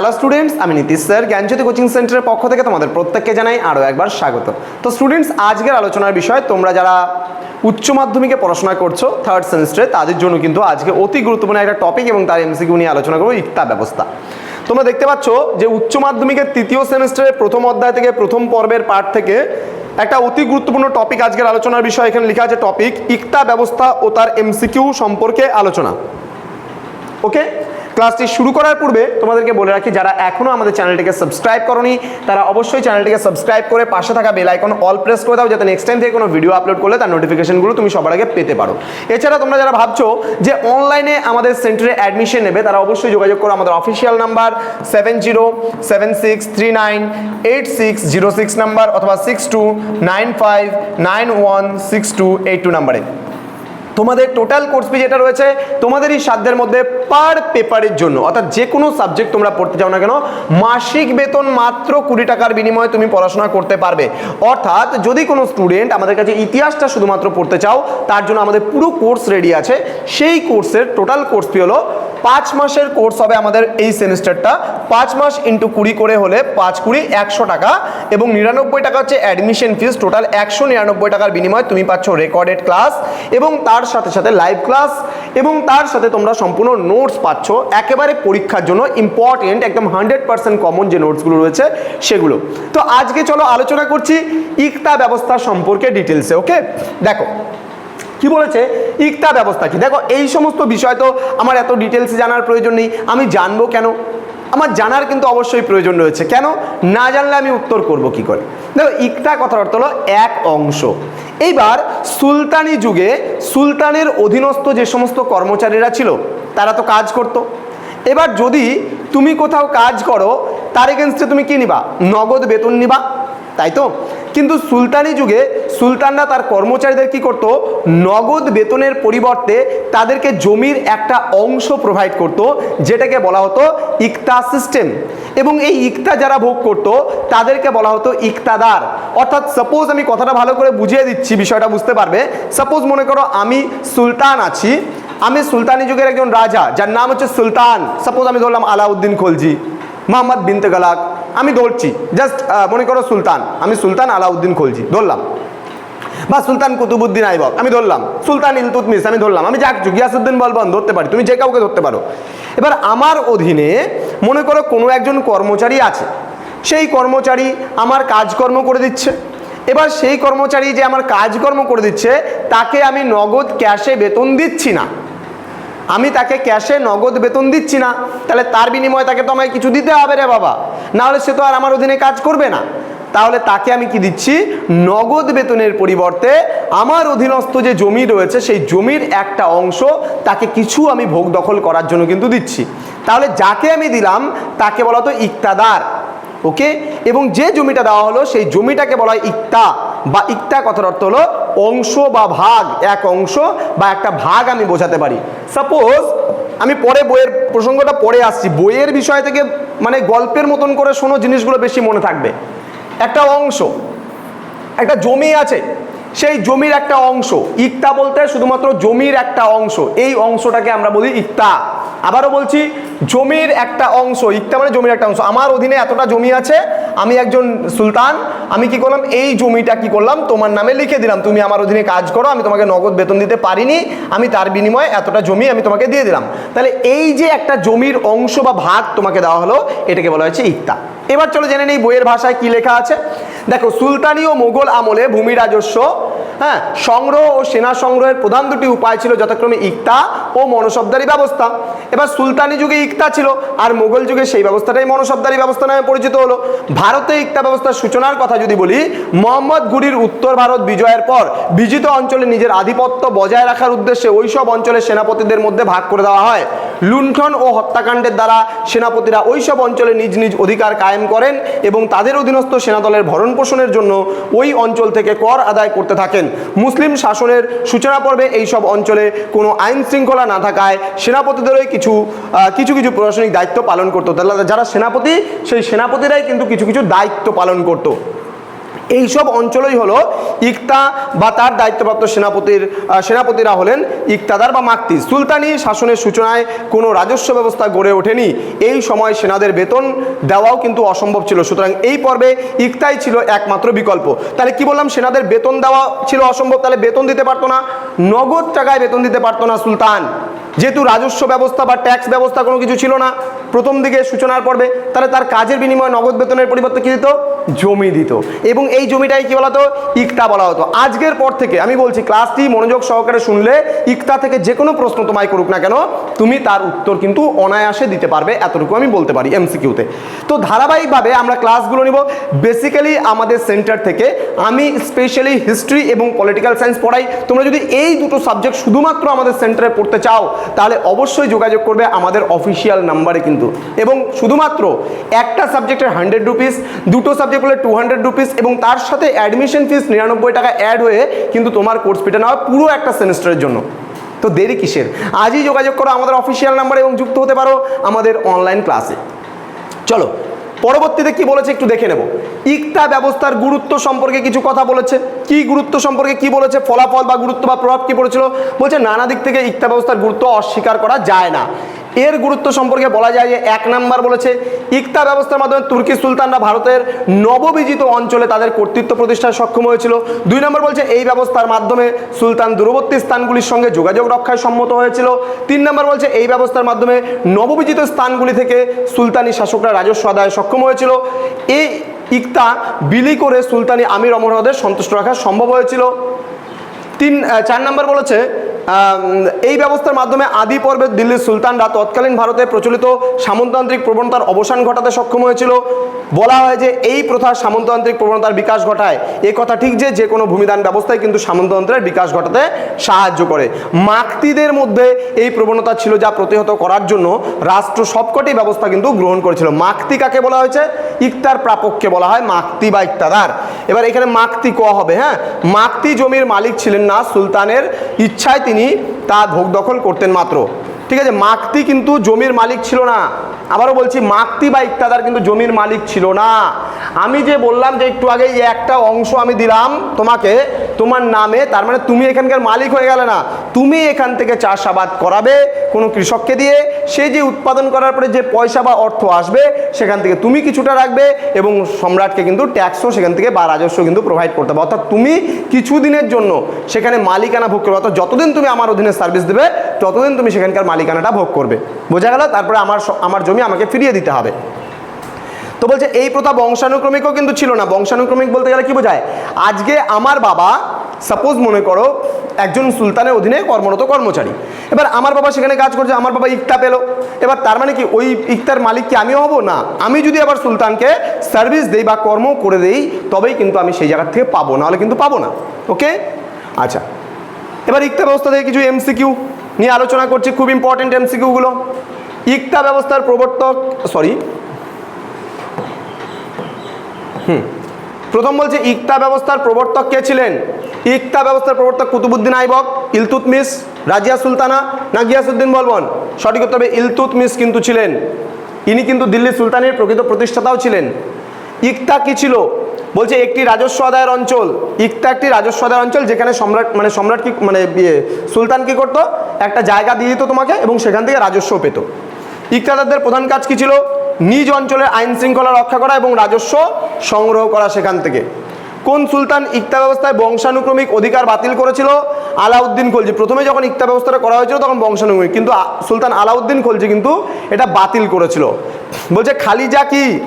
Hello students আমি Nitish sir. জ্ঞানজ্যোতি coaching সেন্টারের পক্ষ থেকে তোমাদের প্রত্যেককে জানাই আরও একবার স্বাগত। তো স্টুডেন্টস আজকের আলোচনার বিষয়, তোমরা যারা উচ্চ মাধ্যমিকে পড়াশোনা করছ থার্ড সেমিস্টারে তাদের জন্য কিন্তু আজকে অতি গুরুত্বপূর্ণ একটা টপিক এবং তার এমসিকিউ নিয়ে আলোচনা করব ইকতা ব্যবস্থা। তোমরা দেখতে পাচ্ছ যে উচ্চ মাধ্যমিকের তৃতীয় সেমিস্টারের প্রথম অধ্যায় থেকে প্রথম পর্বের পাঠ থেকে একটা অতি গুরুত্বপূর্ণ টপিক আজকের আলোচনার বিষয়। এখানে লেখা আছে টপিক ইকতা ব্যবস্থা ও তার এমসিকিউ সম্পর্কে আলোচনা। ওকে ক্লাসটি শুরু করার পূর্বে তোমাদেরকে বলে রাখি, যারা এখনও আমাদের চ্যানেলটিকে সাবস্ক্রাইব করনি, তারা অবশ্যই চ্যানেলটিকে সাবস্ক্রাইব করে পাশে থাকা বেল আইকন অল প্রেস করে দাও, যাতে নেক্সট টাইম থেকে কোনো ভিডিও আপলোড করলে তার নোটিফিকেশনগুলো তুমি সবার আগে পেতে পারো। এছাড়া তোমরা যারা ভাবছ যে অনলাইনে আমাদের সেন্টারে অ্যাডমিশন নেবে, তারা অবশ্যই যোগাযোগ করো আমাদের official number seven zero seven six three nine eight six zero six number অথবা six two nine five nine one six two eight two নাম্বারে তোমাদের টোটাল কোর্স ফি যেটা রয়েছে, তোমাদেরই সাধ্যের মধ্যে পার পেপারের জন্য, অর্থাৎ যে কোনো সাবজেক্ট তোমরা পড়তে চাও না কেন, মাসিক বেতন মাত্র কুড়ি টাকার বিনিময়ে তুমি পড়াশোনা করতে পারবে। অর্থাৎ যদি কোনো স্টুডেন্ট আমাদের কাছে ইতিহাসটা শুধুমাত্র পড়তে চাও, তার জন্য আমাদের পুরো কোর্স রেডি আছে। সেই কোর্সের টোটাল কোর্স ফি হলো পাঁচ মাসের কোর্স হবে আমাদের এই সেমিস্টারটা। পাঁচ মাস ইন্টু কুড়ি করে হলে পাঁচ কুড়ি একশো টাকা এবং নিরানব্বই টাকা হচ্ছে অ্যাডমিশন ফিস টোটাল একশো নিরানব্বই টাকার বিনিময়ে তুমি পাচ্ছ রেকর্ডেড ক্লাস এবং তার সাথে সাথে লাইভ ক্লাস এবং তার সাথে তোমরা সম্পূর্ণ নোটস পাচ্ছ। একেবারে পরীক্ষার জন্য ইম্পর্টেন্ট একদম হান্ড্রেড পার্সেন্ট কমন যে নোটসগুলো রয়েছে সেগুলো। তো আজকে চলো আলোচনা করছি ইকতা ব্যবস্থা সম্পর্কে ডিটেলসে ওকে দেখো কি বলেছে? ইকতা ব্যবস্থা কি? দেখো, এই সমস্ত বিষয় তো আমার এত ডিটেলসে জানার প্রয়োজন নেই। আমি জানব কেন? আমার জানার কিন্তু অবশ্যই প্রয়োজন রয়েছে। কেন? না জানলে আমি উত্তর করব কি করে? দেখো, ইকতা কথার অর্থ হলো এক অংশ। এইবার সুলতানি যুগে সুলতানের অধীনস্থ যে সমস্ত কর্মচারীরা ছিল, তারা তো কাজ করতো। এবার যদি তুমি কোথাও কাজ করো, তার এগেনস্টে তুমি কি নিবা? নগদ বেতন নিবা। তাই তো? কিন্তু সুলতানি যুগে সুলতানরা তার কর্মচারীদের কি করত? নগদ বেতনের পরিবর্তে তাদেরকে জমির একটা অংশ প্রোভাইড করত, যেটাকে বলা হতো ইকতা সিস্টেম এবং এই ইকতা যারা ভোগ করত, তাদেরকে বলা হতো ইকতাদার। অর্থাৎ সাপোজ আমি কথাটা ভালো করে বুঝিয়ে দিচ্ছি, বিষয়টা বুঝতে পারবে। সাপোজ মনে করো আমি সুলতান আছি, আমি সুলতানি যুগের একজন রাজা, যার নাম হচ্ছে সুলতান। সাপোজ আমি ধরলাম আলাউদ্দিন খলজি। মোহাম্মদ বিনতে গালাক, আমি ধরছি জাস্ট মনে করো সুলতান, আমি সুলতান আলাউদ্দিন খলজি ধরলাম বা সুলতান কুতুবুদ্দিন আইবক, আমি ধরলাম সুলতান ইলতুতমিস আমি ধরলাম আমি যাক গিয়াসুদ্দিন বলবন ধরতে পারি। তুমি যে কাউকে ধরতে পারো। এবার আমার অধীনে মনে করো কোনো একজন কর্মচারী আছে। সেই কর্মচারী আমার কাজকর্ম করে দিচ্ছে। এবার সেই কর্মচারী যে আমার কাজকর্ম করে দিচ্ছে, তাকে আমি নগদ ক্যাশে বেতন দিচ্ছি না। আমি তাকে ক্যাশে নগদ বেতন দিচ্ছি না। তাহলে তার বিনিময়ে তাকে তো আমায় কিছু দিতে হবে রে বাবা। না হলে সে তো আর আমার অধীনে কাজ করবে না। তাহলে তাকে আমি কি দিচ্ছি? নগদ বেতনের পরিবর্তে আমার অধীনস্থ যে জমি রয়েছে, সেই জমির একটা অংশ তাকে কিছু আমি ভোগ দখল করার জন্য কিন্তু দিচ্ছি। তাহলে যাকে আমি দিলাম, তাকে বলা তো ইকতাদার। ওকে? এবং যে জমিটা দেওয়া হলো, সেই জমিটাকে বলা হয় ইকতা। বা ইকতা কথার অর্থ হলো অংশ বা ভাগ, এক অংশ বা একটা ভাগ আমি বোঝাতে পারি। সাপোজ আমি পরে বইয়ের প্রসঙ্গটা পরে আসছি। বইয়ের বিষয় থেকে মানে গল্পের মতন করে শোনো, জিনিসগুলো বেশি মনে থাকবে। একটা অংশ, একটা জমি আছে, সেই জমির একটা অংশ। ইকতা বলতে শুধুমাত্র জমির একটা অংশ। এই অংশটাকে আমরা বলি ইকতা। আবারও বলছি জমির একটা অংশ ইকতা মানে জমির একটা অংশ। আমার অধীনে এতটা জমি আছে, আমি একজন সুলতান, আমি কি করলাম? এই জমিটা কি করলাম? তোমার নামে লিখে দিলাম। তুমি আমার অধীনে কাজ করো, আমি তোমাকে নগদ বেতন দিতে পারিনি, আমি তার বিনিময়ে এতটা জমি আমি তোমাকে দিয়ে দিলাম। তাহলে এই যে একটা জমির অংশ বা ভাগ তোমাকে দেওয়া হলো, এটাকে বলা হয়েছে ইকতা। এবার চলো জেনে নেই বইয়ের ভাষায় কি লেখা আছে। দেখো, সুলতানি ও মোগল আমলে ভূমি রাজস্ব হ্যাঁ সংগ্রহ ও সেনা সংগ্রহের প্রধান দুটি উপায় ছিল যথাক্রমে ইকতা ও মনসবদারি ব্যবস্থা। এবার সুলতানি যুগে ইকতা ছিল, আর মোগল যুগে সেই ব্যবস্থাটাই মনসবদারি ব্যবস্থা নামে পরিচিত হলো। ভারতে ইকতা ব্যবস্থার সূচনার কথা যদি বলি, মোহাম্মদ গুরির উত্তর ভারত বিজয়ের পর বিজিত অঞ্চলে নিজের আধিপত্য বজায় রাখার উদ্দেশ্যে ওইসব অঞ্চলের সেনাপতিদের মধ্যে ভাগ করে দেওয়া হয়। লুণ্ঠন ও হত্যাকাণ্ডের দ্বারা সেনাপতিরা ওইসব অঞ্চলে নিজ নিজ অধিকার কায়েম করেন এবং তাদের অধীনস্থ সেনাদলের ভরণ পোষণের জন্য ওই অঞ্চল থেকে কর আদায় করতে থাকেন। মুসলিম শাসনের সূচনা পর্বে এইসব অঞ্চলে কোনো আইন শৃঙ্খলা না থাকায় সেনাপতিদেরই কিছু কিছু কিছু প্রশাসনিক দায়িত্ব পালন করতো। তাহলে যারা সেনাপতি, সেই সেনাপতিরাই কিন্তু কিছু কিছু দায়িত্ব পালন করতো। এইসব অঞ্চলই হলো ইকতা বা তার দায়িত্বপ্রাপ্ত সেনাপতির সেনাপতিরা হলেন ইকতাদার বা মাক্তি। সুলতানি শাসনের সূচনায় কোনো রাজস্ব ব্যবস্থা গড়ে ওঠেনি। এই সময় সেনাদের বেতন দেওয়াও কিন্তু অসম্ভব ছিল। সুতরাং এই পর্বে ইকতাই ছিল একমাত্র বিকল্প। তাহলে কি বললাম? সেনাদের বেতন দেওয়া ছিল অসম্ভব, তাহলে বেতন দিতে পারতো না। নগদ টাকায় বেতন দিতে পারতো না সুলতান। যেহেতু রাজস্ব ব্যবস্থা বা ট্যাক্স ব্যবস্থা কোনো কিছু ছিল না, প্রথম দিকে সূচনার পর্বে তাহলে তার কাজের বিনিময়ে নগদ বেতনের পরিবর্তে কি দিত? জমি দিত। এবং এই জমিটাই কী বলা হতো ইকতা বলা হতো। আজকের পর থেকে আমি বলছি ক্লাসটি মনোযোগ সহকারে শুনলে ইকতা থেকে যে কোনো প্রশ্ন তোমায় করুক না কেন, তুমি তার উত্তর কিন্তু অনায়াসে দিতে পারবে, এতটুকু আমি বলতে পারি এমসিকিউতে তো। ধারাবাহিকভাবে আমরা ক্লাসগুলো নিব। বেসিক্যালি আমাদের সেন্টার থেকে আমি স্পেশালি হিস্ট্রি এবং পলিটিক্যাল সায়েন্স পড়াই। তোমরা যদি এই দুটো সাবজেক্ট শুধুমাত্র আমাদের সেন্টারে পড়তে চাও তাহলে অবশ্যই যোগাযোগ করবে আমাদের অফিসিয়াল নাম্বারে কিন্তু। এবং শুধুমাত্র একটা সাবজেক্টের হান্ড্রেড রুপিস দুটো সাবজেক্ট হলে টু হান্ড্রেড রুপিস এবং তার সাথে অ্যাডমিশন ফিস নিরানব্বই টাকা অ্যাড হয়ে কিন্তু তোমার কোর্স ফিটা নেওয়া পুরো একটা সেমিস্টারের জন্য। তো দেরি কিসের? আজই যোগাযোগ করো আমাদের অফিসিয়াল নাম্বারে এবং যুক্ত হতে পারো আমাদের অনলাইন ক্লাসে চলো পরবর্তীতে কি বলেছে একটু দেখে নেব। ইকতা ব্যবস্থার গুরুত্ব সম্পর্কে কিছু কথা বলেছে। কি গুরুত্ব সম্পর্কে কি বলেছে? ফলাফল বা গুরুত্ব বা প্রভাব কি পড়েছিল? বলছে, নানা দিক থেকে ইকতা ব্যবস্থার গুরুত্ব অস্বীকার করা যায় না। এর গুরুত্ব সম্পর্কে বলা যায় যে এক নাম্বার বলেছে ইকতা ব্যবস্থার মাধ্যমে তুর্কি সুলতানরা ভারতের নববিজিত অঞ্চলে তাদের কর্তৃত্ব প্রতিষ্ঠায় সক্ষম হয়েছিল। দুই নম্বর বলছে, এই ব্যবস্থার মাধ্যমে সুলতান দূরবর্তী স্থানগুলির সঙ্গে যোগাযোগ রক্ষায় সম্মত হয়েছিল। তিন নম্বর বলছে, এই ব্যবস্থার মাধ্যমে নববিজিত স্থানগুলি থেকে সুলতানি শাসকরা রাজস্ব আদায়ে সক্ষম হয়েছিল। এই ইকতা বিলি করে সুলতানি আমির অমরদের সন্তুষ্ট রাখা সম্ভব হয়েছিল। তিন চার নম্বর বলেছে এই ব্যবস্থার মাধ্যমে আদি পর্বে দিল্লির সুলতানরা তৎকালীন ভারতে প্রচলিত সামন্ততান্ত্রিক প্রবণতার অবসান ঘটাতে সক্ষম হয়েছিল। বলা হয় যে এই প্রথা সামন্ততান্ত্রিক প্রবণতার বিকাশ ঘটায়। এ কথা ঠিক যে যে কোনো ভূমিদান ব্যবস্থায় কিন্তু সামন্ততন্ত্রের বিকাশ ঘটাতে সাহায্য করে। মাক্তিদের মধ্যে এই প্রবণতা ছিল যা প্রতিহত করার জন্য রাষ্ট্র সবকটি ব্যবস্থা কিন্তু গ্রহণ করেছিল। মাক্তি কাকে বলা হয়েছে? ইকতার প্রাপককে বলা হয় মাক্তি বা ইকতাদার। এবার এখানে মাক্তি ক হবে হ্যাঁ? মাক্তি জমির মালিক ছিলেন না, সুলতানের ইচ্ছায় তিনি তা ভোগ দখল করতেন মাত্র। ঠিক আছে মাক্তি কিন্তু জমির মালিক ছিল না। আবারও বলছি মাক্তি বা ইকতাদার কিন্তু জমির মালিক ছিল না। আমি যে বললাম যে একটু আগে একটা অংশ আমি দিলাম তোমাকে তোমার নামে, তার মানে তুমি এখানকার মালিক হয়ে গেলে না। তুমি এখান থেকে চাষাবাদ করাবে কোনো কৃষককে দিয়ে। সে যে উৎপাদন করার পরে যে পয়সা বা অর্থ আসবে, সেখান থেকে তুমি কিছুটা রাখবে এবং সম্রাটকে কিন্তু ট্যাক্সও সেখান থেকে বা রাজস্ব কিন্তু প্রোভাইড করতে হবে। অর্থাৎ তুমি কিছুদিনের জন্য সেখানে মালিকানা ভোগ করবে। অর্থাৎ যতদিন তুমি আমার অধীনে সার্ভিস দেবে, ততদিন তুমি সেখানকার মালিকানাটা ভোগ করবে। বোঝা গেল? তারপরে আমার আমার জমি আমাকে ফিরিয়ে দিতে হবে। তো বলছে, এই প্রথা বংশানুক্রমিকও কিন্তু ছিল না। বংশানুক্রমিক বলতে গেলে কি বোঝায়? আজকে আমার বাবা সাপোজ মনে করো, একজন সুলতানের অধীনে কর্মরত কর্মচারী। এবার আমার বাবা সেখানে কাজ করছে, আমার বাবা ইকতা পেল। এবার তার মানে কি, ওই ইকতার মালিক কি আমিও হব? না। আমি যদি আবার সুলতানকে সার্ভিস দেই বা কর্ম করে দেই, তবেই কিন্তু আমি সেই জায়গার থেকে পাবো, নাহলে কিন্তু পাবো না। ওকে আচ্ছা। এবার ইকতা ব্যবস্থা থেকে কিছু এমসিকিউ নিয়ে আলোচনা করছি, খুব ইম্পর্টেন্ট এমসিকিউগুলো ইকতা ব্যবস্থার প্রবর্তক সরি প্রথম বলছে ইকতা ব্যবস্থার প্রবর্তক কে ছিলেন? ইকতা ব্যবস্থার প্রবর্তক কুতুবুদ্দিন আইবক ইলতুতমিস রাজিয়া সুলতানা না গিয়াসুদ্দিন বলবন? সঠিক উত্তর হবে ইলতুতমিস কিন্তু ছিলেন। ইনি কিন্তু দিল্লি সুলতানের প্রকৃত প্রতিষ্ঠাতাও ছিলেন। ইকতা কি ছিল? বলছে একটি রাজস্ব আদায়ের অঞ্চল। ইকতা একটি রাজস্ব আদায়ের অঞ্চল যেখানে সম্রাট মানে সম্রাট কি মানে ইয়ে, সুলতান কি করতো? একটা জায়গা দিয়ে দিত তোমাকে এবং সেখান থেকে রাজস্ব পেত। ইকতাদারদের প্রধান কাজ কি ছিল? নিজ অঞ্চলের আইন শৃঙ্খলা রক্ষা করা এবং রাজস্ব সংগ্রহ করা সেখান থেকে। কোন সুলতান ইকতা ব্যবস্থায় বংশানুক্রমিক অধিকার বাতিল করেছিল? আলাউদ্দিন খলজি। প্রথমে যখন ইকতা ব্যবস্থাটা করা হয়েছিল, তখন বংশানুক্রমিক। কিন্তু সুলতান আলাউদ্দিন খলজি কিন্তু এটা বাতিল করেছিল। বলছে, খালিজা কি?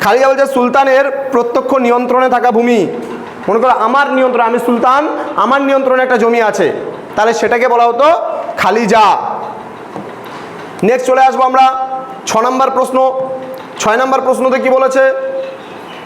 খালিজা বলছে, সুলতানের প্রত্যক্ষ নিয়ন্ত্রণে থাকা ভূমি। মনে করো, আমার নিয়ন্ত্রণ, আমি সুলতান, আমার নিয়ন্ত্রণে একটা জমি আছে। তাহলে সেটাকে বলা হতো খালিজা। নেক্সট চলে আসব আমরা। ছ নম্বর প্রশ্ন, ছয় নম্বর প্রশ্নতে কি বলেছে?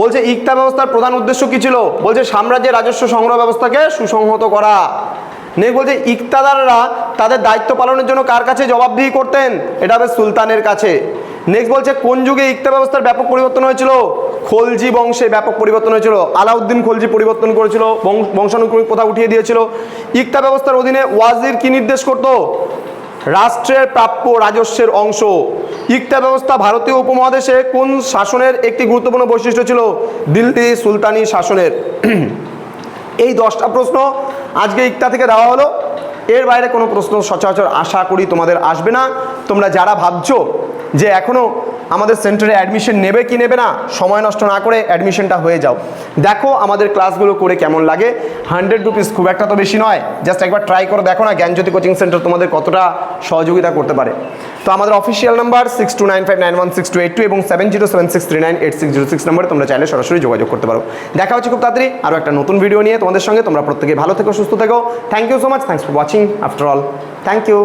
বলছে, ইকতা ব্যবস্থার প্রধান উদ্দেশ্য কি ছিল? বলছে, সাম্রাজ্যের রাজস্ব সংগ্রহ ব্যবস্থাকে সুসংহত করা। নেই বলছে, ইকতাদাররা তাদের দায়িত্ব পালনের জন্য কার কাছে জবাবদিহি করতেন? এটা হবে সুলতানের কাছে। নেক্সট বলছে, কোন যুগে ইকতা ব্যবস্থার ব্যাপক পরিবর্তন হয়েছিল? খলজি বংশে ব্যাপক পরিবর্তন হয়েছিল। আলাউদ্দিন খলজি পরিবর্তন করেছিল বংশানুক্রমিক প্রথা উঠিয়ে দিয়েছিল। ইকতা ব্যবস্থার অধীনে ওয়াজির কি নির্দেশ করতো? রাষ্ট্রের প্রাপ্য রাজস্বের অংশ। ইকতা ব্যবস্থা ভারতীয় উপমহাদেশে কোন শাসনের একটি গুরুত্বপূর্ণ বৈশিষ্ট্য ছিল? দিল্লি সুলতানি শাসনের। এই দশটা প্রশ্ন আজকে ইকতা থেকে দেওয়া হলো। এর বাইরে কোনো প্রশ্ন সচরাচর আশা করি তোমাদের আসবে না। তোমরা যারা ভাবছ যে এখনও আমাদের সেন্টারে অ্যাডমিশন নেবে কি নেবে না, সময় নষ্ট না করে অ্যাডমিশনটা হয়ে যাও। দেখো আমাদের ক্লাসগুলো করে কেমন লাগে। হান্ড্রেড রুপিস খুব একটা তো বেশি নয়। জাস্ট একবার ট্রাই করে, দেখো না জ্ঞানজ্যোতি কোচিং সেন্টার তোমাদের কতটা সহযোগিতা করতে পারে। তো আমাদের official number six two nine five nine one six two eight two এবং seven zero seven six three nine eight six zero six নম্বরে তোমরা চাইলে সরাসরি যোগাযোগ করতে পারো। দেখা হচ্ছে খুব তাড়াতাড়ি আরও একটা নতুন ভিডিও নিয়ে। তোমাদের সঙ্গে তোমরা প্রত্যেকে ভালো থেকো, সুস্থ থেকো। Thank you so much thanks for watching after all thank you